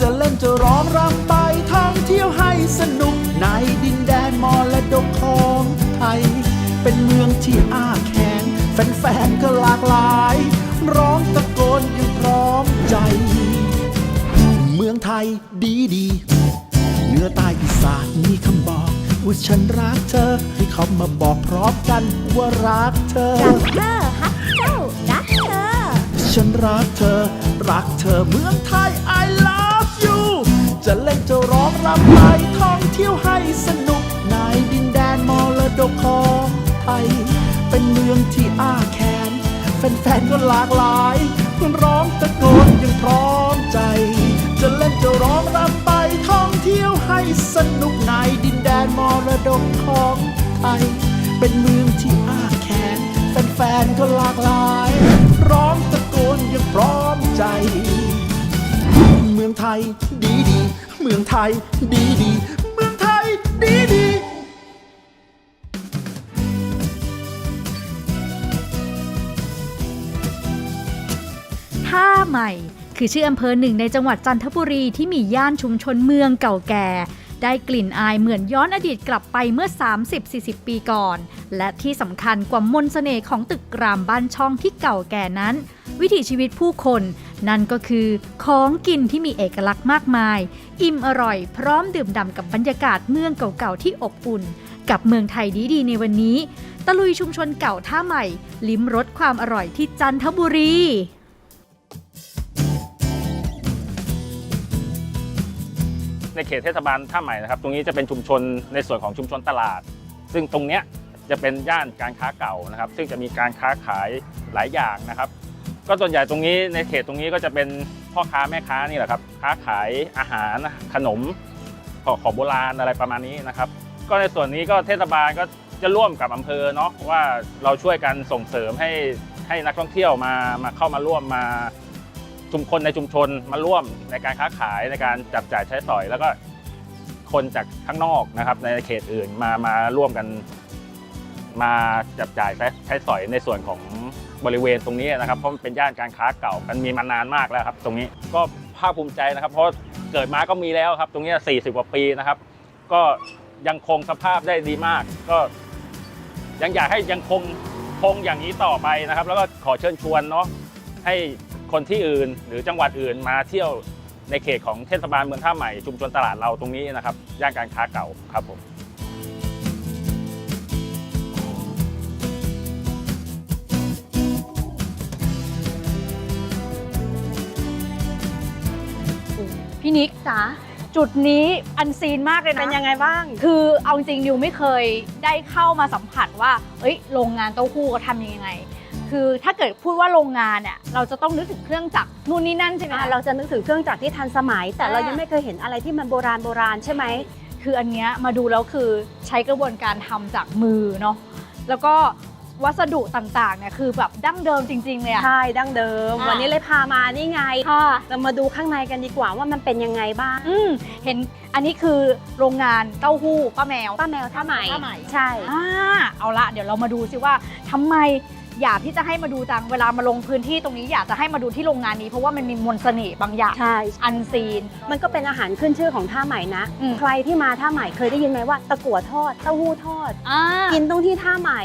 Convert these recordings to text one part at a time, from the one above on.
จะเล่นจะร้องรำไปท่องเที่ยวให้สนุกในดินแดนมรดกของไทย เป็นเมืองที่อ้าแขนแฟนๆก็หลากหลาย ร้องตะโกนอยังพร้อมใจ เมืองไทยดีดีเหนือใต้อีสานมีคำบอก ว่าฉันรักเธอ ให้เขามาบอกพร้อมกันว่ารักเธอ รักเธอฮักเจ้ารักเธอ ฉันรักเธอ รักเธอเมืองไทย I love you จะเล่นจะร้องรำไปท่องเที่ยวให้สนุกในดินแดนมรดกของไทยเป็นเมืองที่อ้าแขนแฟนๆก็หลากหลายร้องตะโกนยังพร้อมใจ จะเล่นจะร้องรำไปท่องเที่ยวให้สนุกในดินแดนมรดกของไทยเป็นเมืองที่อ้าแขนแฟนๆก็หลากหลายร้องตะโกนยังพร้อมใจ เมืองไทยดีดี เมืองไทย ดีดี เมืองไทย ดีดีท่าใหม่ คือชื่ออำเภอหนึ่งในจังหวัดจันทบุรีที่มีย่านชุมชนเมืองเก่าแก่ ได้กลิ่นอายเหมือนย้อนอดีตกลับไปเมื่อ 30-40 ปีก่อน และที่สำคัญกว่ามนเสน่ห์ของตึกรามบ้านช่องที่เก่าแก่นั้น วิถีชีวิตผู้คน นั่นก็คือของกินที่มีเอกลักษณ์มากมาย อิ่มอร่อยพร้อมดื่มด่ำกับบรรยากาศเมืองเก่าๆที่อบอุ่น กับเมืองไทยดีๆในวันนี้ ตะลุยชุมชนเก่าท่าใหม่ ลิ้มรสความอร่อยที่จันทบุรีในเขตเทศบาลท่าใหม่นะครับ ตรงนี้จะเป็นชุมชนในส่วนของชุมชนตลาด ซึ่งตรงเนี้ยจะเป็นย่านการค้าเก่านะครับ ซึ่งจะมีการค้าขายหลายอย่างนะครับ ก็ส่วนใหญ่ตรงนี้ในเขตตรงนี้ก็จะเป็นพ่อค้าแม่ค้านี่แหละครับ ค้าขายอาหารขนมของของโบราณอะไรประมาณนี้นะครับ ก็ในส่วนนี้ก็เทศบาลก็จะร่วมกับอำเภอเนาะว่าเราช่วยกันส่งเสริมให้ให้นักท่องเที่ยวมามาเข้ามาร่วมมาชุมคนในชุมชนมาร่วมในการค้าขายในการจับจ่ายใช้สอย แล้วก็คนจากข้างนอกนะครับ ในเขตอื่นมามาร่วมกัน มาจับจ่ายใช้ใช้สอยในส่วนของ บริเวณตรงนี้นะครับเพราะมันเป็นย่านการค้าเก่ามันมีมานานมากแล้วครับ ตรงนี้ก็ภาคภูมิใจนะครับ เพราะเกิดมาก็มีแล้วครับ ตรงนี้ 40 กว่าปีนะครับ ก็ยังคงสภาพได้ดีมาก ก็ยังอยากให้ยังคงคงอย่างนี้ต่อไปนะครับ แล้วก็ขอเชิญชวนเนาะให้คนที่อื่นหรือจังหวัดอื่นมาเที่ยวในเขตของเทศบาลเมืองท่าใหม่ชุมชนตลาดเราตรงนี้นะครับย่านการค้าเก่าครับผม นิกจ๋าจุดนี้อันซีนมากเลยนะ เป็นยังไงบ้าง คือเอาจริงนิวไม่เคยได้เข้ามาสัมผัสว่า เอ้ยโรงงานเต้าหู้เขาทำยังไง คือถ้าเกิดพูดว่าโรงงานเนี่ยเราจะต้องนึกถึงเครื่องจักรนู่นนี่นั่นใช่ไหมอะคะเราจะนึกถึงเครื่องจักรที่ทันสมัย แต่อ่าเรายังไม่เคยเห็นอะไรที่มันโบราณโบราณใช่ไหมคืออันเนี้ยมาดูแล้วคือใช้กระบวนการทำจากมือเนาะแล้วก็ วัสดุต่างๆเนี่ยคือแบบดั้งเดิมจริงๆเลยอะ ใช่ดั้งเดิม อะ วันนี้เลยพามานี่ไง ค่ะ เรามาดูข้างในกันดีกว่าว่ามันเป็นยังไงบ้างอืมเห็นอันนี้คือโรงงานเต้าหู้ป้าแมว ป้าแมวท่าใหม่ท่าใหม่ ใช่ อ่าเอาละเดี๋ยวเรามาดูซิว่าทำไมอยากที่จะให้มาดูจังเวลามาลงพื้นที่ตรงนี้อยากจะให้มาดูที่โรงงานนี้ เพราะว่ามันมีมนต์เสน่ห์บางอย่างใช่ อันซีน มันก็เป็นอาหารขึ้นชื่อของท่าใหม่นะ อืม ใครที่มาท่าใหม่เคยได้ยินไหมว่าตะกั่วทอดเต้าหู้ทอด อ่ากินตรงที่ท่าใหม่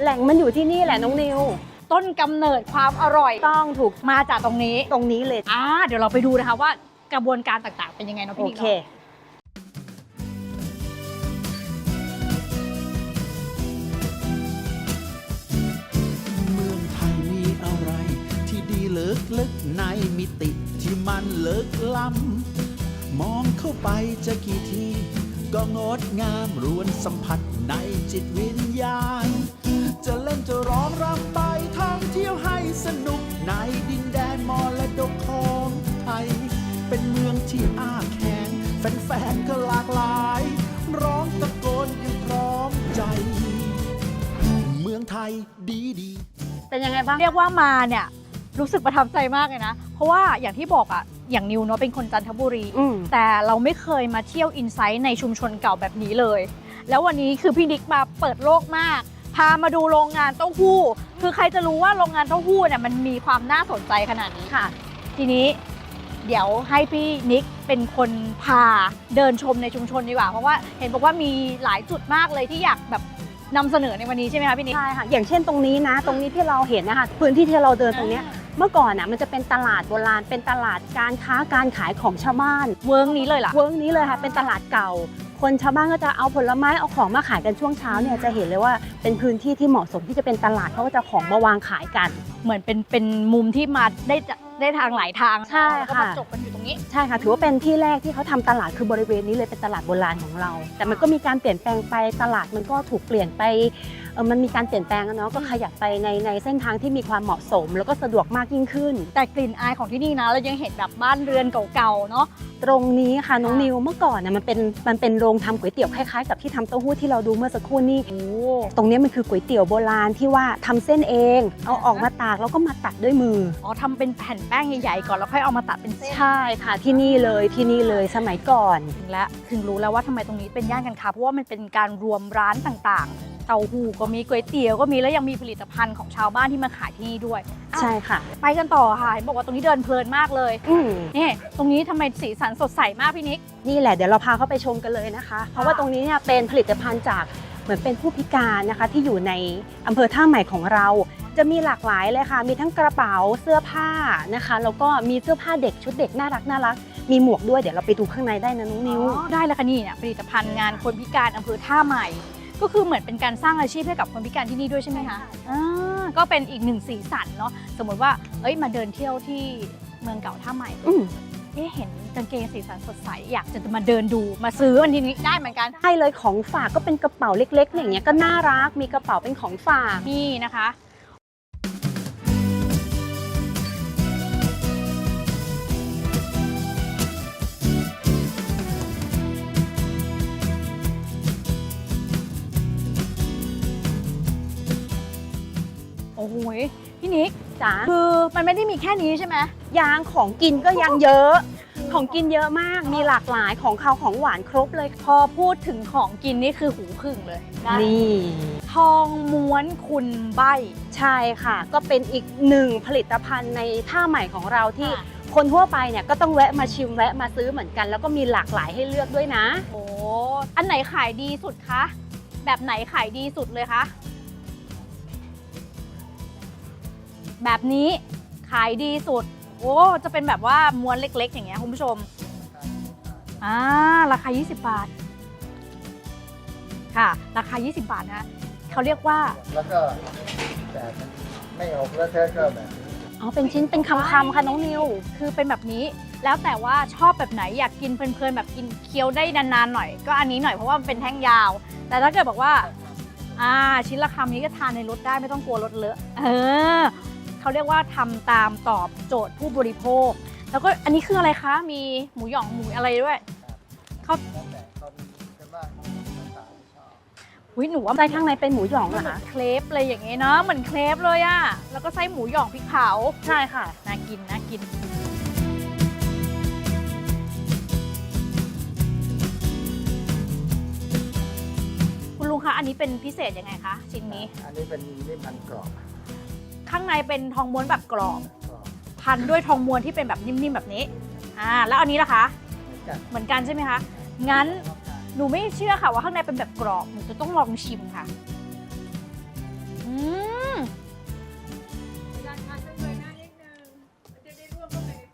แหล่งมันอยู่ที่นี่แหละน้องนิว ต้นกำเนิดความอร่อยต้องถูกมาจากตรงนี้ตรงนี้เลย อ่าเดี๋ยวเราไปดูนะคะว่ากระบวนการต่างๆ เป็นยังไงเนาะโอพี่นิกเค เนาะเมืองไทยมีอะไร ที่ดีเลิกลึกในมิติที่มันเลิกล้ำ มองเข้าไปจะกี่ที ก็งดงามรวนสัมผัสในจิตวิญญาณ จะเล่นจะร้องรำไปท่องเที่ยวให้สนุกในดินแดนมอและดกของไทย เป็นเมืองที่อาแข็งแฟนๆก็หลากหลาย ร้องตะโกนอย่างพร้อมใจ เมืองไทยดีดีเป็นยังไงบ้างเรียกว่ามาเนี่ยรู้สึกประทับใจมากเลยนะ เพราะว่าอย่างที่บอกอะอย่างนิวเนาะเป็นคนจันทบุรีแต่เราไม่เคยมาเที่ยวอินไซต์ในชุมชนเก่าแบบนี้เลย แล้ววันนี้คือพี่นิกมาเปิดโลกมาก พามาดูโรงงานเต้าหู้ คือใครจะรู้ว่าโรงงานเต้าหู้เนี่ยมันมีความน่าสนใจขนาดนี้ค่ะ ทีนี้เดี๋ยวให้พี่นิกเป็นคนพาเดินชมในชุมชนดีกว่า เพราะว่าเห็นบอกว่ามีหลายจุดมากเลยที่อยากแบบนำเสนอในวันนี้ใช่ไหมคะพี่นิก ใช่ค่ะ อย่างเช่นตรงนี้นะ ตรงนี้ที่เราเห็นนะคะพื้นที่ที่เราเดินตรงเนี้ยเมื่อก่อนอะมันจะเป็นตลาดโบราณ เป็นตลาดการค้าการขายของชาวบ้าน เวิร์กนี้เลยล่ะ เวิร์กนี้เลยค่ะ เป็นตลาดเก่า คนชาวบ้านก็จะเอาผลไม้เอาของมาขายกันช่วงเช้าเนี่ยจะเห็นเลยว่าเป็นพื้นที่ที่เหมาะสมที่จะเป็นตลาดเขาก็จะเอาของมาวางขายกัน เหมือนเป็นเป็นมุมที่มาได้จะได้ทางหลายทางใช่แล้วก็ค่ะมาจบกันอยู่ตรงนี้ ใช่ค่ะถือว่าเป็นที่แรกที่เขาทำตลาดคือบริเวณนี้เลยเป็นตลาดโบราณของเรา แต่มันก็มีการเปลี่ยนแปลงไปตลาดมันก็ถูกเปลี่ยนไป เออมันมีการเปลี่ยนแปลงอะเนาะก็ขยับไปในในเส้นทางที่มีความเหมาะสม แล้วก็สะดวกมากยิ่งขึ้น แต่กลิ่นอายของที่นี่นะเรายังเห็นแบบบ้านเรือนเก่าๆเนาะ ตรงนี้ค่ะน้องค่ะนิวเมื่อก่อนนะมันเป็นมันเป็นโรงทำก๋วยเตี๋ยวคล้ายๆกับที่ทำเต้าหู้ที่เราดูเมื่อสักครู่นี้โอ้ตรงเนี้ยมันคือก๋วยเตี๋ยวโบราณที่ว่าทำเส้นเอง เอาออกมาตากแล้วก็มาตัดด้วยมือ อ๋อทำเป็นแผ่นแป้งใหญ่ๆก่อนแล้วค่อยเอามาตัดเป็นเส้นใช่ค่ะที่นี่เลยที่นี่เลยสมัยก่อนถึงแล้วถึงรู้แล้วว่าทำไมตรงนี้เป็นย่านการค้าเพราะว่ามันเป็นการรวมร้านต่างๆ เต้าหู้ก็มีก๋วยเตี๋ยวก็มีแล้วยังมีผลิตภัณฑ์ของชาวบ้านที่มาขายที่นี่ด้วยใช่ค่ะ ไปกันต่อค่ะเห็นบอกว่าตรงนี้เดินเพลินมากเลยอืมนี่ตรงนี้ทำไมสีสันสดใสมากพี่นิก นี่แหละเดี๋ยวเราพาเข้าไปชมกันเลยนะคะ เพราะว่าตรงนี้เนี่ยเป็นผลิตภัณฑ์จากเหมือนเป็นผู้พิการนะคะ ที่อยู่ในอำเภอท่าใหม่ของเรา จะมีหลากหลายเลยค่ะ มีทั้งกระเป๋าเสื้อผ้านะคะ แล้วก็มีเสื้อผ้าเด็กชุดเด็กน่ารักน่ารัก มีหมวกด้วยเดี๋ยวเราไปดูข้างในได้นะน้องนิวได้แล้วค่ะนี่เนี่ยผลิตภัณฑ์งานคนพิการอำเภอท่าใหม่ ก็คือเหมือนเป็นการสร้างอาชีพให้กับคนพิการที่นี่ด้วยใช่ไหมคะอ่าก็เป็นอีกหนึ่งสีสันเนาะสมมติว่าเอ้ยมาเดินเที่ยวที่เมืองเก่าท่าใหม่อืม เอ๊ะเห็นกางเกงสีสันสดใสอยากจะมาเดินดูมาซื้อมันทีนี้ได้เหมือนกัน ได้เลยของฝากก็เป็นกระเป๋าเล็กๆ อย่างเงี้ยก็น่ารักมีกระเป๋าเป็นของฝาก นี่นะคะ ยพี่นิกจ๋าคือมันไม่ได้มีแค่นี้ใช่ไหมยางของกินก็ยังเยอะ ของกินเยอะมากมีหลากหลายของคาวของหวานครบเลย พอพูดถึงของกินนี่คือหูผึ่งเลยนะนี่ทองม้วนคุณใบใช่ค่ะ ก็เป็นอีกหนึ่งผลิตภัณฑ์ในท่าใหม่ของเราที่คนทั่วไปเนี่ยก็ต้องแวะมาชิมแวะมาซื้อเหมือนกัน แล้วก็มีหลากหลายให้เลือกด้วยนะ โอ้อันไหนขายดีสุดคะแบบไหนขายดีสุดเลยคะ แบบนี้ขายดีสุด โอ้จะเป็นแบบว่าม้วนเล็ก ๆ อย่างเงี้ยคุณผู้ชมอ่าราคา 20 บาท ค่ะ ราคา 20 บาทนะเขาเรียกว่า แล้วก็แบบไม่อบแล้วเธอก็แบบนี้อ๋อเป็นชิ้นเป็นคำๆค่ะน้องนิว คือเป็นแบบนี้ แล้วแต่ว่าชอบแบบไหนอยากกินเพลินๆแบบกินเคี้ยวได้นานๆหน่อย ก็อันนี้หน่อยเพราะว่ามันเป็นแท่งยาว แต่ถ้าเกิดบอกว่า อ่าชิ้นละคำนี้ก็ทานในรถได้ไม่ต้องกลัวรถเลอะเออ เขาเรียกว่าทำตามตอบโจทย์ผู้บริโภค แล้วก็อันนี้คืออะไรคะ มีหมูหยองหมูอะไรด้วยเขาแล้วแต่คนกันบ้างภาษาที่ชอบอุ้ยหนูว่าไส้ข้างในเป็นหมูหยองเหรอเหมือคะนเครปอะไรอย่างเงี้ยเนาะเหมือนเครปเลยอะแล้วก็ไส้หมูหยองพริกเผาใช่ค่ะน่ากินน่ากินคุณลุงคะอันนี้เป็นพิเศษยังไงคะชิ้นนี้ อันนี้เป็นนิ่มมันกรอบ ข้างในเป็นทองม้วนแบบกรอบกรอบ พันด้วยทองม้วนที่เป็นแบบนิ่มๆแบบนี้ อ่า แล้วอันนี้ล่ะคะเหมือนกันเหมือนกันใช่ไหมคะ งั้นหนูไม่เชื่อค่ะว่าข้างในเป็นแบบกรอบ หนูจะต้องลองชิมค่ะ อืม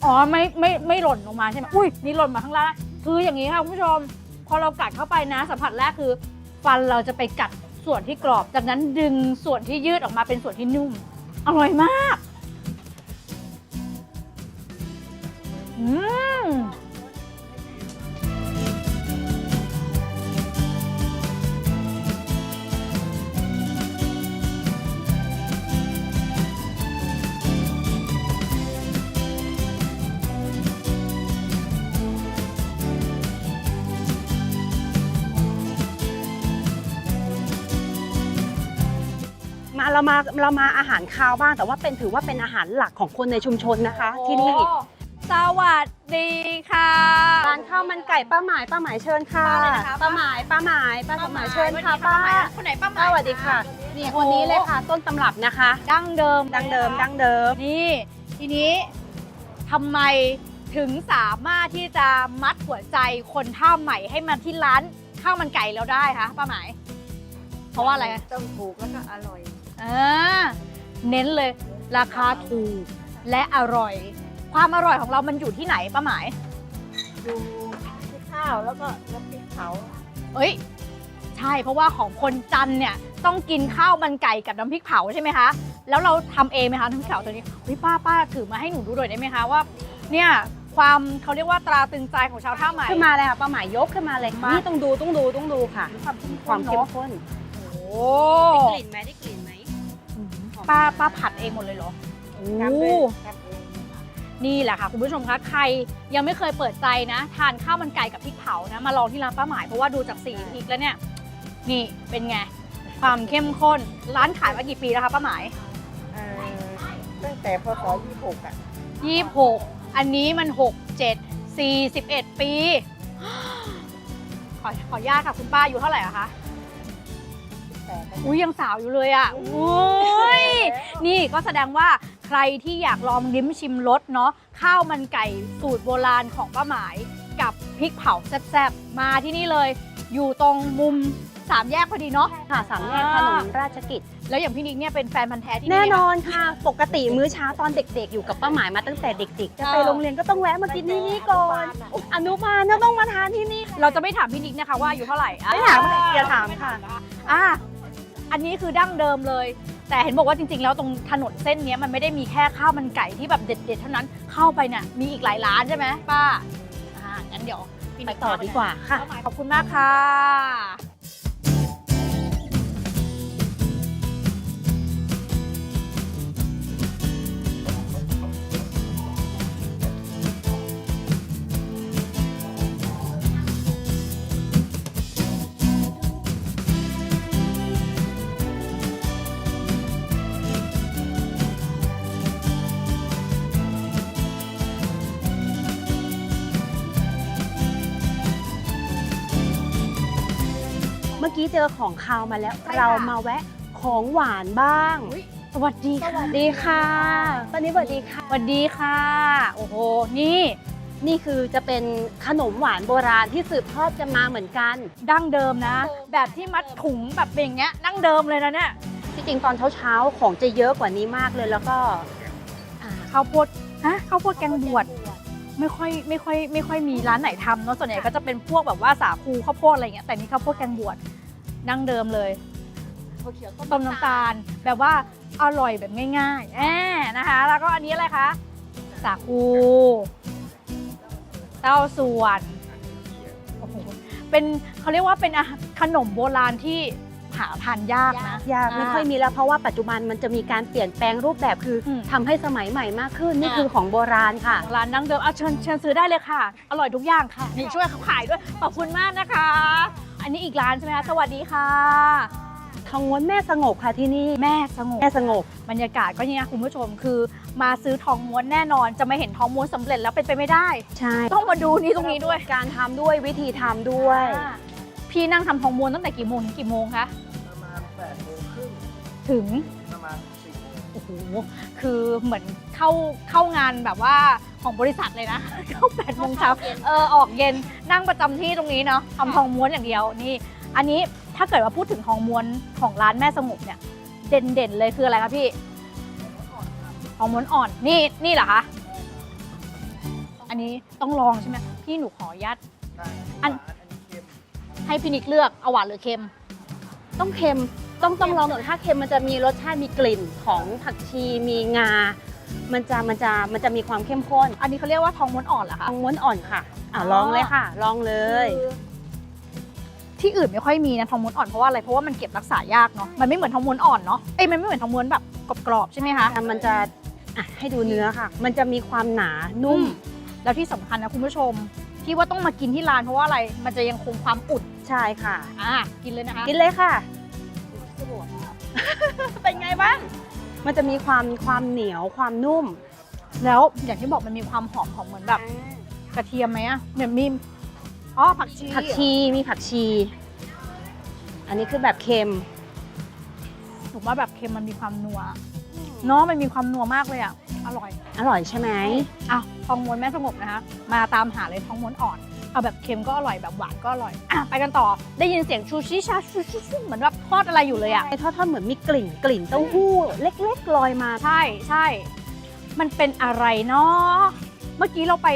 อ๋อไม่ไม่ไม่หล่นลงมาใช่ไหมอุ้ยนี่หล่นมาข้างล่าง คืออย่างนี้ค่ะคุณผู้ชม พอเรากัดเข้าไปนะสัมผัสแรกคือ ฟันเราจะไปกัดส่วนที่กรอบ จากนั้นดึงส่วนที่ยืดออกมาเป็นส่วนที่นุ่ม อร่อยมาก อืม เราเรามาเรามาอาหารคาวบ้าง แต่ว่าเป็นถือว่าเป็นอาหารหลักของคนในชุมชนนะคะ ที่นี่โอ้สวัสดีค่ะร้านข้าวมันไก่ป้าหมายป้าหมายเชิญค่ะป้าอะไรนะคะป้าหมายป้าหมายป้าหมายเชิญค่ะป้าป้าหมายคนไหนป้าหมายสวัสดีค่ะนี่คนนี้เลยค่ะ ต้นตำรับนะคะ ดั้งเดิมดังเดิมดังเดิมนี่ทีนี้ทำไมถึงสามารถที่จะมัดหัวใจคนท่าใหม่ให้มาที่ร้านข้าวมันไก่เราได้คะป้าหมาย เพราะว่าอะไรต้องถูกแล้วก็อร่อย อ่าเน้นเลย ราคาถูกและอร่อย ความอร่อยของเรามันอยู่ที่ไหนป้าหมาย ดูที่ข้าวแล้วก็น้ำพริกเผาเอ้ย ใช่เพราะว่าของคนจันทร์เนี่ยต้องกินข้าวมันไก่กับน้ำพริกเผาใช่ไหมคะ แล้วเราทำเองไหมคะน้ำพริกเผาตัวนี้เฮ้ยป้าป้าถือมาให้หนูดูหน่อยได้ไหมคะว่า เนี่ยความเขาเรียกว่าตราตรึงใจของชาวท่าใหม่ ขึ้นมาเลยค่ะป้าหมายยกขึ้นมาเลยมานี่ นี่ต้องดูต้องดูต้องดูค่ะ ความเข้มข้นโอ้ได้กลิ่นไหมได้กลิ่นไหม ป้าป้าผัดเองหมดเลยเหรอโอ้ทำเองทำเองนี่แหละค่ะคุณผู้ชมคะใครยังไม่เคยเปิดใจนะ ทานข้าวมันไก่กับพริกเผานะมาลองที่ร้านป้าหมายเพราะว่าดูจากสีพริกแล้วเนี่ยนี่เป็นไงความเข้มข้นร้านขายมากี่ปีแล้วคะป้าหมายเอ่อตั้งแต่พศ26อะ26 อันนี้มัน 6 7 41 ปี ขอขออนุญาตค่ะคุณป้าอายู่เท่าไหร่อะคะแต่ก็ อุ้ยยังสาวอยู่เลยอะอุ้ยนี่ก็แสดงว่าใครที่อยากลองลิ้มชิมรสเนาะข้าวมันไก่สูตรโบราณของป้าหมาย กับพริกเผาแซ่บๆ มาที่นี่เลย อยู่ตรงมุมสามแยกพอดีเนาะค่ะสามแยกถนนราชกิจ แล้วอย่างพี่นิกเนี่ยเป็นแฟนพันธ์แท้ที่นี่แน่นไหมคะอนค่ะ ปกติมื้อเช้าตอนเด็กๆ อยู่กับป้าหมายมาตั้งแต่เด็กๆ จะไปเออโรงเรียนก็ต้องแวะมากินที่นี่ก่อน อนุบาลก็ต้องมาทานที่นี่ เราจะไม่ถามพี่นิกนะคะว่าอายู่เท่าไหร่อะไม่ถามอย่าถามค่ะอะ อันนี้คือดั้งเดิมเลย แต่เห็นบอกว่าจริงๆ แล้วตรงถนนเส้นเนี้ยมันไม่ได้มีแค่ข้าวมันไก่ที่แบบเด็ดๆ เท่านั้นเข้าไปเนี่ยมีอีกหลายร้านใช่ไหมป้าอ่างั้นเดี๋ยวพี่ไปนิกต่อพไปดีกว่าค่ะ ขอบคุณมากค่ะ มื่อกี้เจอของคาวมาแล้ว ใช่ค่ะ เรามาแวะของหวานบ้างสวัสดีค่ะสวัสดีค่ะ ตอนนี้สวัสดีค่ะ สวัสดีค่ะ โอ้โห นี่ นี่คือจะเป็นขนมหวานโบราณที่สืบทอดกันมาเหมือนกัน ดั้งเดิมนะแบบที่มัดถุงแบบเป็นอย่างเงี้ยดั้งเดิมเลยนะเนี่ยที่จริงตอนเช้าๆ ของจะเยอะกว่านี้มากเลยแล้วก็อ่าข้าวโพดฮะข้าวโพดแกงบวชไม่ค่อยไม่ค่อยไม่ค่อยมีร้านไหนทำเนาะส่วนใหญ่ก็จะเป็นพวกแบบว่าสาคูข้าวโพดอะไรเงี้ยแต่นี่ข้าวโพดแกงบวช ดั้งเดิมเลยต้มน้ำตาลแบบว่าอร่อยแบบง่ายๆแอบนะคะ แล้วก็อันนี้อะไรคะสาคูเต้าส่วนโอ้โหเป็นเขาเรียกว่าเป็นอาหารขนมโบราณที่หาทานยากนะ ยากไม่ค่อยมีแล้วเพราะว่าปัจจุบันมันจะมีการเปลี่ยนแปลงรูปแบบคืออม ทำให้สมัยใหม่มากขึ้น นี่อ่าคือของโบราณค่ะ ร้านดั้งเดิมเอาเชิญเชิญซื้อได้เลยค่ะ อร่อยทุกอย่างค่ะ นี่ช่วยเขาขายด้วย ขอบคุณมากนะคะ อันนี้อีกร้านใช่ไหมคะ สวัสดีค่ะ ทองม้วนแม่สงบค่ะที่นี่ แม่สงบ แม่สงบ บรรยากาศก็เนี่ยคุณผู้ชมคือมาซื้อทองม้วนแน่นอน จะมาเห็นทองม้วนสำเร็จแล้วเป็นไปไม่ได้ ใช่ต้องมาดูนี่ตรงนี้ด้วย การทำด้วยวิธีทำด้วย อ่าพี่นั่งทำทองม้วนตั้งแต่กี่โมงถึงกี่โมงคะ ประมาณ8โมงครึ่งถึง ประมาณ10โมง โอ้โห คือเหมือนเข้าเข้างานแบบว่า ของบริษัทเลยนะเข้าแปดโมงเช้าเออออกเย็นนั่งประจำที่ตรงนี้เนาะทำทองม้วนอย่างเดียวนี่ อันนี้ถ้าเกิดว่าพูดถึงทองม้วนของร้านแม่สงบเนี่ยเด่นเด่นๆเลยคืออะไรคะพี่ทองม้วนอ่อนนี่นี่เหรอคะอันนี้ต้องลองใช่ไหมพี่หนูขออนุญาตใช่อันหวาอันนี้เค็มให้พี่นิกเลือกเอาหวานหรือเค็ม ต้องเค็มต้องต้องลองหน่อยถ้าเค็มมันจะมีรสชาติมีกลิ่นของผักชีมีงา มันจะมันจะมันจะมีความเข้มข้นอันนี้เขาเรียกว่าทองม้วนอ่อนเหรอทคะองม้วนอ่อนค่ะอะอ๋อลองเลยค่ะ ลองเลยที่อื่นไม่ค่อยมีนะทองม้วนอ่อนเพราะว่าอะไรเพราะว่ามันเก็บรักษายากเนาะมันไม่เหมือนทองม้วนอ่อนเนาะเอ้ยมันไม่เหมือนทองม้วนแบบกรอบๆใช่ไหมคะมันจะอะให้ดูเนื้อค่ะ มันจะมีความหนานุ่มแล้วที่สำคัญนะคุณผู้ชม ที่ว่าต้องมากินที่ร้านเพราะว่าอะไรมันจะยังคงความอุ่นใช่ค่ะ อะกินเลยนะคะกินเลยค่ะ เป็นไงบ้าง มันจะมีความความเหนียวความนุ่ม แล้วอย่างที่บอกมันมีความหอมของเหมือนแบบกระเทียมไหมอะเหมือนมีอ๋อผักชีผักชีมีผักชี อันนี้คือแบบเค็มผมว่าแบบเค็มมันมีความนัวเนาะมันมีความนัวมากเลยอะอร่อย อร่อยใช่ไหมอะทองม้วนแม่สงบนะคะมาตามหาเลยทองม้วนอ่อน เอาแบบเค็มก็อร่อยแบบหวานก็อร่อยอะไปกันต่อได้ยินเสียงชูชิชาชูชิชูเหมือนแบบทอดอะไรอยู่เลยอะไอ้ทอดๆเหมือนมีกลิ่นกลิ่นเต้าหู้เล็กๆลอยมา ใช่ใช่ มันเป็นอะไรเนาะเมื่อกี้เราไป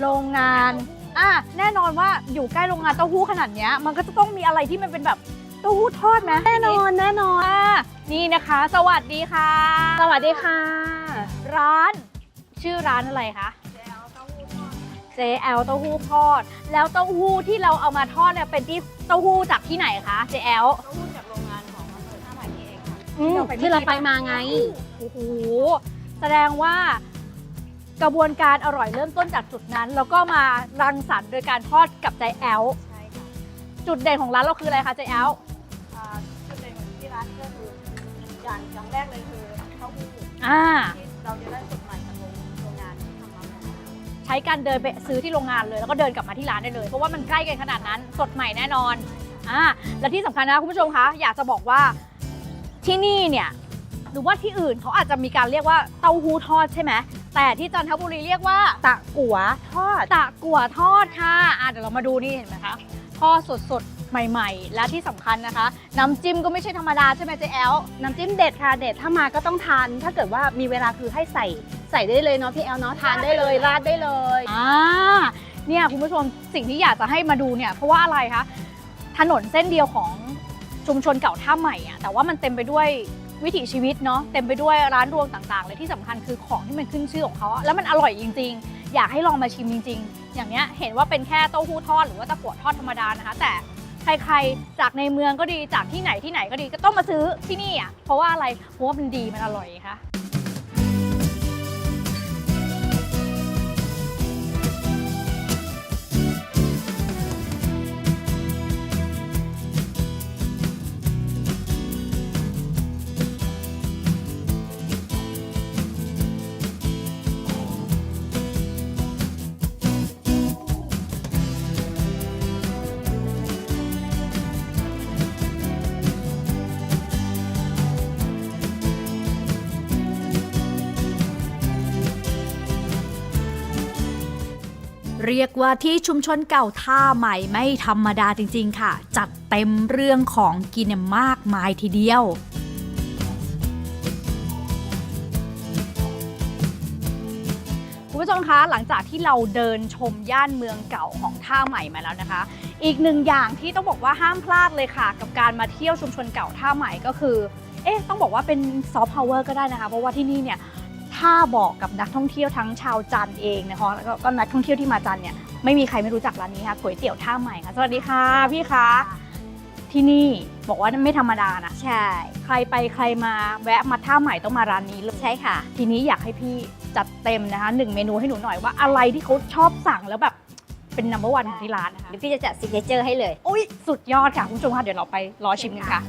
โรงงานอะแน่นอนว่าอยู่ใกล้โรงงานเต้าหู้ขนาดเนี้ยมันก็จะต้องมีอะไรที่มันเป็นแบบเต้าหู้ทอดไหมแน่นอนแน่นอนอะนี่นะคะ สวัสดีค่ะ สวัสดีค่ะ ร้านชื่อร้านอะไรคะ เจแอลเต้าหู้ทอด แล้วเต้าหู้ที่เราเอามาทอดเนี่ยเป็นที่เต้าหู้จากที่ไหนคะเจแอลอืมที่เราไปมาไงโอ้โหแสดงว่ากระบวนการอร่อยเริ่มต้นจากจุดนั้น แล้วก็มารังสรรค์โดยการทอดกับใจแอลจุดเด่นของร้านเราคืออะไรคะใจแอลจุดเด่นของที่ร้านก็คืออย่างอย่างแรกเลยคือเต้าหู้อ่า ที่เราจะได้สดใช้การเดินไปซื้อที่โรงงานเลย แล้วก็เดินกลับมาที่ร้านได้เลย เพราะว่ามันใกล้กันขนาดนั้นสดใหม่แน่นอนอ่าและที่สำคัญนะคุณผู้ชมคะอยากจะบอกว่าที่นี่เนี่ยหรือว่าที่อื่นเขาอาจจะมีการเรียกว่าเต้าหู้ทอดใช่ไหมแต่ที่จันทบุรีเรียกว่าตะกัวทอดตะกัวทอดค่ะอะเดี๋ยวเรามาดูนี่เห็นไหมคะทอดสดๆใหม่ ๆ และที่สำคัญนะคะ น้ำจิ้มก็ไม่ใช่ธรรมดาใช่ไหมเจ๊แอลน้ำจิ้มเด็ดค่ะเด็ดถ้ามาก็ต้องทาน ถ้าเกิดว่ามีเวลาคือให้ใส่ใส่ได้เลยเนาะพี่แอลเนาะทานได้เลยราดได้เลยอ่าเนี่ยคุณผู้ชมสิ่งที่อยากจะให้มาดูเนี่ยเพราะว่าอะไรคะถนนเส้นเดียวของชุมชนเก่าท่าใหม่อะแต่ว่ามันเต็มไปด้วยวิถีชีวิตเนาะเต็มไปด้วยร้านรวงต่างๆเลยที่สำคัญคือของที่มันขึ้นชื่อของเขาอะแล้วมันอร่อยจริง ๆ อยากให้ลองมาชิมจริง ๆ อย่างเนี้ยเห็นว่าเป็นแค่เต้าหู้ทอดหรือว่าตะกั่วทอดธรรมดานะคะ แต่ ใครๆ จากในเมืองก็ดีจากที่ไหนที่ไหนก็ดีก็ต้องมาซื้อที่นี่อะเพราะว่าอะไรเพราะว่ามันดีมันอร่อยค่ะ เรียกว่าที่ชุมชนเก่าท่าใหม่ไม่ธรรมดาจริง ๆ ค่ะ จัดเต็มเรื่องของกินมากมายทีเดียวคุณผู้ชมคะหลังจากที่เราเดินชมย่านเมืองเก่าของท่าใหม่มาแล้วนะคะ อีกหนึ่งอย่างที่ต้องบอกว่าห้ามพลาดเลยค่ะ กับการมาเที่ยวชุมชนเก่าท่าใหม่ก็คือเอ๊ะต้องบอกว่าเป็นซอฟต์พาวเวอร์ก็ได้นะคะ เพราะว่าที่นี่เนี่ย ถ้าบอกกับนักท่องเที่ยวทั้งชาวจันทร์เองนะคะแล้วก็ก็นักท่องเที่ยวที่มาจันทร์เนี่ยไม่มีใครไม่รู้จักร้านนี้ค่ะก๋วยเตี๋ยวท่าใหม่ค่ะสวัสดีค่ะพี่คะที่นี่บอกว่าไม่ธรรมดานะใช่ ใครไปใครมาแวะมาท่าใหม่ต้องมาร้านนี้เลยใช่ค่ะ ทีนี้อยากให้พี่จัดเต็มนะคะหนึ่งเมนูให้หนูหน่อยว่าอะไรที่เขาชอบสั่งแล้วแบบเป็นนัมเบอร์วันของที่ร้านนะคะเดี๋ยวพี่จะจัดซิกเนเจอร์ให้เลย อุ้ยสุดยอดค่ะคุณผู้ชมค่ะเดี๋ยวเราไปรอชิมกันค่ะ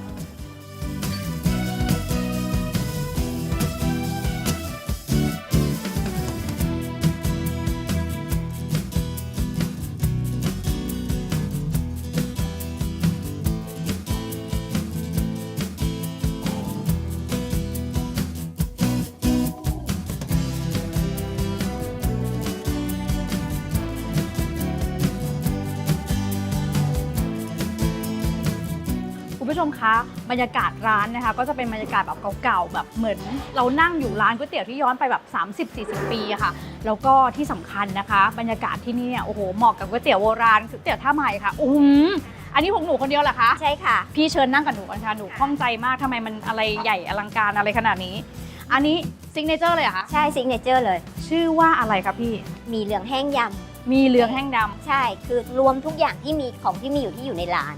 ผู้ชมคะบรรยากาศร้านนะคะ ก็จะเป็นบรรยากาศแบบเก่าๆแบบเหมือน เรานั่งอยู่ร้านก๋วยเตี๋ยวที่ย้อนไปแบบ 30-40 ปีอะค่ะ แล้วก็ที่สำคัญนะคะ บรรยากาศที่นี่เนี่ยโอ้โหเหมาะกับก๋วยเตี๋ยวโบราณก๋วยเตี๋ยวท่าใหม่ค่ะอืมอันนี้ของหนูคนเดียวเหรอคะใช่ค่ะพี่เชิญนั่งกับหนูกันค่ะหนูข้องใจมากทำไมมันอะไรใหญ่อลังการอะไรขนาดนี้ อันนี้ซิกเนเจอร์เลยเหรอะคะใช่ซิกเนเจอร์เลย ชื่อว่าอะไรครับพี่มีเหลืองแห้งยมีเหลืองแห้งดำำใช่คือรวมทุกอย่างที่มีของที่มีอยู่ที่อยู่ในร้าน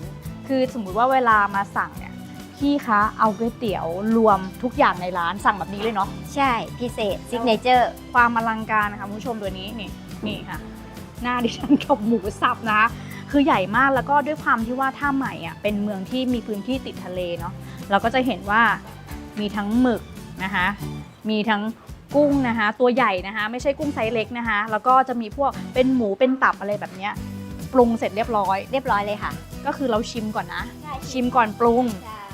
คือสมมุติว่าเวลามาสั่งเนี่ยพี่คะเอาก๋วยเตี๋ยวรวมทุกอย่างในร้านสั่งแบบนี้เลยเนาะใช่พิเศษซิกเนเจอร์ความอลังการนะคะคุณผู้ชมตัวนี้นี่นี่ค่ะ หน้าดิฉันกับหมูสับนะคะคือใหญ่มากแล้วก็ด้วยความที่ว่าท่าใหม่อะเป็นเมืองที่มีพื้นที่ติดทะเลเนาะเราก็จะเห็นว่ามีทั้งหมึกนะคะมีทั้งกุ้งนะคะ ตัวใหญ่นะคะ ไม่ใช่กุ้งไซส์เล็กนะคะ แล้วก็จะมีพวกเป็นหมูเป็นตับอะไรแบบเนี้ยปรุงเสร็จเรียบร้อย เรียบร้อยเลยค่ะ ก็คือเราชิมก่อนนะชิมก่อนปรุง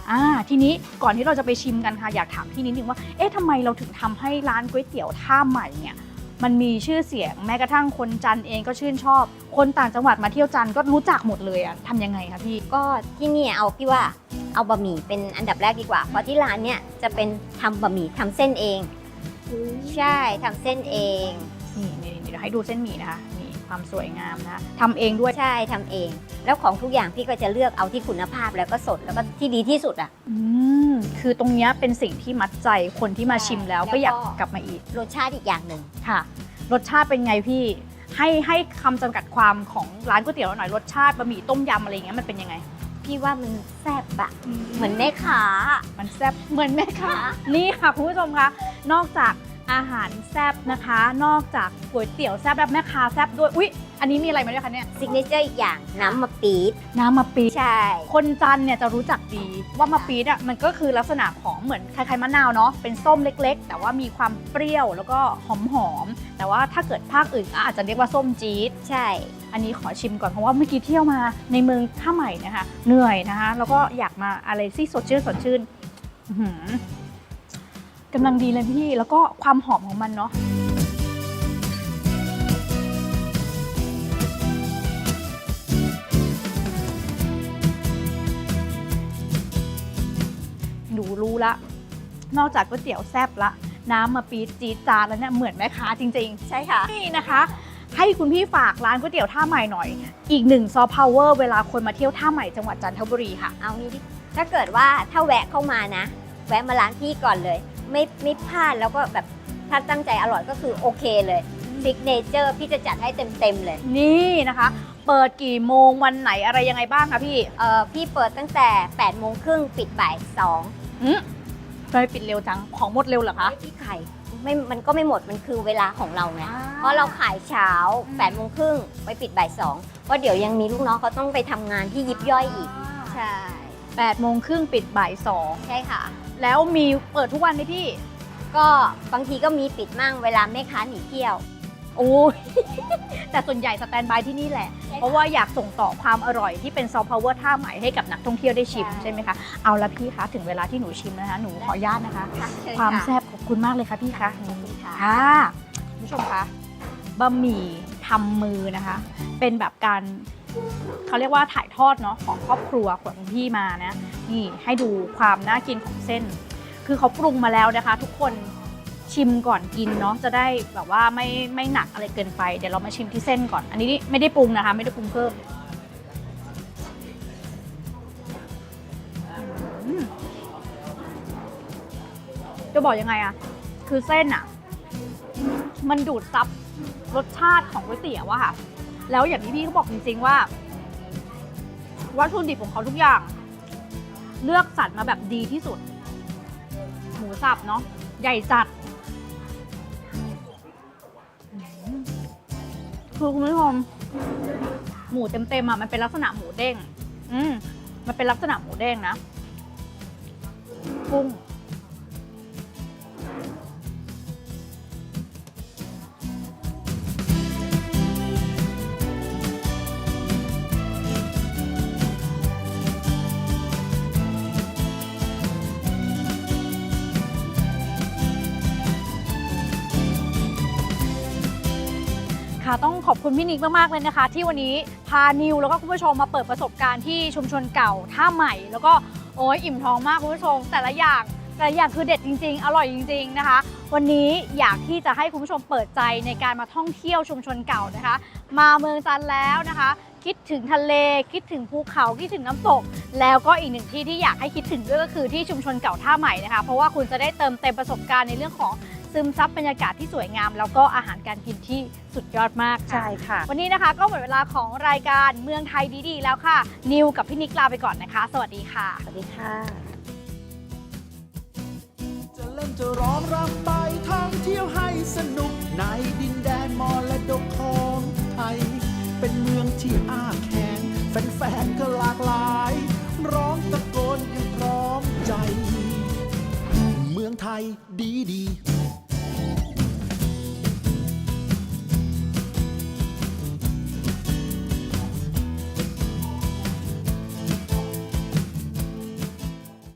อ่าทีนี้ก่อนที่เราจะไปชิมกันค่ะอยากถามพี่นิดนึงว่าเอ๊ะทำไมเราถึงทำให้ร้านก๋วยเตี๋ยวท่าใหม่เนี่ยมันมีชื่อเสียงแม้กระทั่งคนจันทร์เองก็ชื่นชอบ คนต่างจังหวัดมาเที่ยวจันทร์ก็รู้จักหมดเลยอะทำยังไงคะพี่ ก็ที่นี่เอาพี่ว่าเอาบะหมี่เป็นอันดับแรกดีกว่า เพราะที่ร้านเนี่ยจะเป็นทำบะหมี่ทำเส้นเอง ใช่ทำเส้นเอง นี่นี่นี่เดี๋ยวให้ดูเส้นหมี่นะคะนี่ ความสวยงามนะคะทำเองด้วย ใช่ทำเอง แล้วของทุกอย่างพี่ก็จะเลือกเอาที่คุณภาพแล้วก็สดแล้วก็ที่ดีที่สุดอะ อืมคือตรงเนี้ยเป็นสิ่งที่มัดใจคนที่มาชิมแล้วแล้วก็ก็อยากกลับมาอีกรสชาติอีกอย่างหนึ่ง ค่ะ รสชาติเป็นไงพี่ ให้ให้คำจำกัดความของร้านก๋วยเตี๋ยวหน่อยรสชาติบะหมี่ต้มยำอะไรอย่างเงี้ยมันเป็นยังไงพี่ว่ามันแซ่บอะเหมือนแม่ค้ามันแซ่บ เหมือนแม่ค้า นี่ค่ะคุณผู้ชมคะ นอกจาก อาหารแซ่บนะคะ นอกจากก๋วยเตี๋ยวแซ่บแล้วแม่ค้าแซ่บด้วย อุ๊ย อันนี้มีอะไรมาด้วยคะเนี่ย ซิกเนเจอร์อีกอย่างน้ำมะปี๊ดน้ำมะปี๊ดใช่ คนจันทร์เนี่ยจะรู้จักดีว่ามะปี๊ดอะมันก็คือลักษณะของเหมือนคล้ายๆมะนาวเนาะ เป็นส้มเล็กๆ แต่ว่ามีความเปรี้ยวแล้วก็หอมๆ แต่ว่าถ้าเกิดภาคอื่นก็อาจจะเรียกว่าส้มจี๊ด ใช่ อันนี้ขอชิมก่อนเพราะว่าเมื่อกี้เที่ยวมาในเมืองท่าใหม่นะคะ เหนื่อยนะคะ แล้วก็อยากมาอะไรที่สดชื่นสดชื่นอื้อหือกำลังดีเลยพี่ แล้วก็ความหอมของมันเนาะหนูรู้ละ นอกจากก๋วยเตี๋ยวแซ่บละ น้ำมาปี๊ดจี๊ดจาดแล้วเนี่ยเหมือนแม่ค้าจริง ๆ ใช่ค่ะ นี่นะคะ ให้คุณพี่ฝากร้านก๋วยเตี๋ยวท่าใหม่หน่อย อีกหนึ่งซอฟต์พาวเวอร์เวลาคนมาเที่ยวท่าใหม่จังหวัดจันทบุรีค่ะ เอางี้ดิถ้าเกิดว่าถ้าแวะเข้ามานะ แวะมาร้านพี่ก่อนเลย ไม่ไม่พลาดแล้วก็แบบถ้าตั้งใจอร่อยก็คือโอเคเลยซิกเนเจอร์พี่จะจัดให้เต็มๆเลย นี่นะคะ เปิดกี่โมงวันไหนอะไรยังไงบ้างคะพี่เอ่อพี่เปิดตั้งแต่8โมงครึ่งปิดบ่าย2อืมทำไมปิดเร็วจัง ของหมดเร็วเหรอคะพี่ไข่ไม่มันก็ไม่หมดมันคือเวลาของเราไงเพราะเราขายเช้า8โมงครึ่งไปปิดบ่าย2เพราะเดี๋ยวยังมีลูกน้องเขาต้องไปทำงานที่ยิบย่อยอีก ใช่8โมงครึ่งปิดบ่ายสองใช่ค่ะ แล้วมีเปิดทุกวันไหมพี่ ก็บางทีก็มีปิดมั่งเวลาแม่ค้าหนีเที่ยว โอ้ย แต่ส่วนใหญ่สแตนบายที่นี่แหละ เพราะว่าอยากส่งต่อความอร่อยที่เป็นซอฟต์พาวเวอร์ท่าใหม่ให้กับนักท่องเที่ยวได้ชิมใช่ ใช่ไหมคะ เอาละพี่คะถึงเวลาที่หนูชิมนะคะ หนูขออนุญาตนะคะ ค่ะเชิญความค่ะแซ่บขอบคุณมากเลยค่ะพี่คะ ขอบคุณค่ะ ค่ะคุณผู้ชมคะบะหมี่ทำมือนะคะ เป็นแบบการ เขาเรียกว่าถ่ายทอดเนาะของครอบครัวของพี่มานะนี่ให้ดูความน่ากินของเส้น คือเขาปรุงมาแล้วนะคะ ทุกคนชิมก่อนกินเนาะจะได้แบบว่าไม่ไม่หนักอะไรเกินไปเดี๋ยวเรามาชิมที่เส้นก่อน อันนี้ไม่ได้ปรุงนะคะ ไม่ได้ปรุงเพิ่มอืมจะบอกยังไงอะคือเส้นอะมันดูดซับรสชาติของก๋วยเตี๋ยวอะค่ะ แล้วอย่างที่พี่เขาบอกจริงๆว่า วัตถุดิบของเขาทุกอย่าง เลือกสรรมาแบบดีที่สุด หมูสับเนาะใหญ่จัดคือคุณผู้ชมหมูเต็มๆอะมันเป็นลักษณะหมูเด้ง อืมมันเป็นลักษณะหมูเด้งนะกุ้ง คุณพี่นิกมากๆเลยนะคะ ที่วันนี้พานิวแล้วก็คุณผู้ชมมาเปิดประสบการณ์ที่ชุมชนเก่าท่าใหม่ แล้วก็โอ้ยอิ่มท้องมากคุณผู้ชม แต่ละอย่างแต่ละอย่างคือเด็ดจริง ๆ อร่อยจริง ๆนะคะ วันนี้อยากที่จะให้คุณผู้ชมเปิดใจในการมาท่องเที่ยวชุมชนเก่านะคะ มาเมืองจันแล้วนะคะ คิดถึงทะเล คิดถึงภูเขาคิดถึงน้ำตก แล้วก็อีกหนึ่งที่ที่อยากให้คิดถึงด้วยก็คือที่ชุมชนเก่าท่าใหม่นะคะ เพราะว่าคุณจะได้เติมเต็มประสบการณ์ในเรื่องของ ซึมซับบรรยากาศที่สวยงาม แล้วก็อาหารการกินที่สุดยอดมากค่ะ ใช่ค่ะ วันนี้นะคะก็หมดเวลาของรายการเมืองไทยดีๆ แล้วค่ะ นิวกับพี่นิกลาไปก่อนนะคะ สวัสดีค่ะ สวัสดีค่ะ จะเล่นจะร้องรำไปท่องเที่ยวให้สนุกในดินแดนมรดกของไทย เป็นเมืองที่อ้าแขงแฟนๆก็หลากหลาย ร้องตะโกนอย่างพร้อมใจไทยดีดีๆ